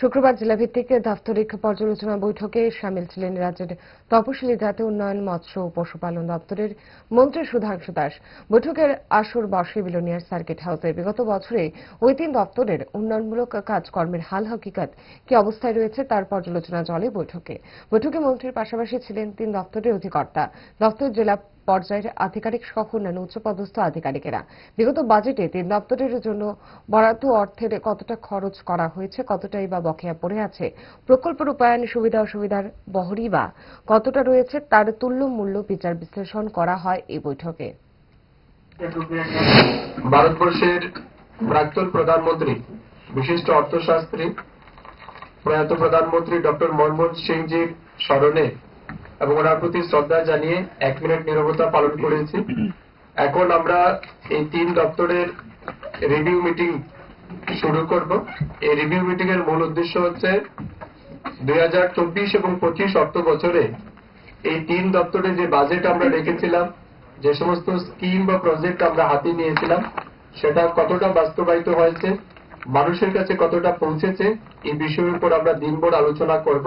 শুক্রবার জেলাভিত্তিক দাপ্তরিক পর্যালোচনা বৈঠকে সামিল ছিলেন রাজ্যের তপশিলি জাতি উন্নয়ন, মৎস্য ও পশুপালন দপ্তরের মন্ত্রী সুধাংশু দাস। বৈঠকের আসর বসে বিলোনিয়ার সার্কিট হাউসে বিগত বছরে ওই তিন দপ্তরের উন্নয়নমূলক কাজকর্মের হাল হকিকত কি অবস্থায় রয়েছে তার পর্যালোচনা চলে বৈঠকে। বৈঠকে মন্ত্রীর পাশাপাশি ছিলেন তিন দপ্তরের অধিকর্তা। দপ্তর জেলা পর্যায়ের আধিকারিক সহ অন্যান্য উচ্চপদস্থ আধিকারিকেরা। বিগত বাজেটে তিন দপ্তরের জন্য বরাদ্দ অর্থের কতটা খরচ করা হয়েছে, কতটাই বা বকেয়া পড়ে আছে, প্রকল্প রূপায়ণ সুবিধা অসুবিধার বহরই বা কতটা রয়েছে তার তুল্য মূল্য বিচার বিশ্লেষণ করা হয় এই বৈঠকে। ভারতবর্ষের প্রাক্তন প্রধানমন্ত্রী, বিশিষ্ট অর্থশাস্ত্রী, প্রয়াত প্রধানমন্ত্রী ডক্টর মনমোহন সিংজির স্মরণে এবং ওনার প্রতি শ্রদ্ধা জানিয়ে এক মিনিট নীরবতা পালন করেছি। এখন আমরা এই তিন দপ্তরের রিভিউ মিটিং শুরু করব। এই রিভিউ মিটিং এর মূল উদ্দেশ্য হচ্ছে দুই হাজার চব্বিশ এবং পঁচিশ অর্থ বছরে এই তিন দপ্তরে যে বাজেট আমরা রেখেছিলাম, যে সমস্ত স্কিম বা প্রজেক্ট আমরা হাতে নিয়েছিলাম, সেটা কতটা বাস্তবায়িত হয়েছে, মানুষের কাছে কতটা পৌঁছেছে, এই বিষয়ের উপর আমরা দিনভর আলোচনা করব।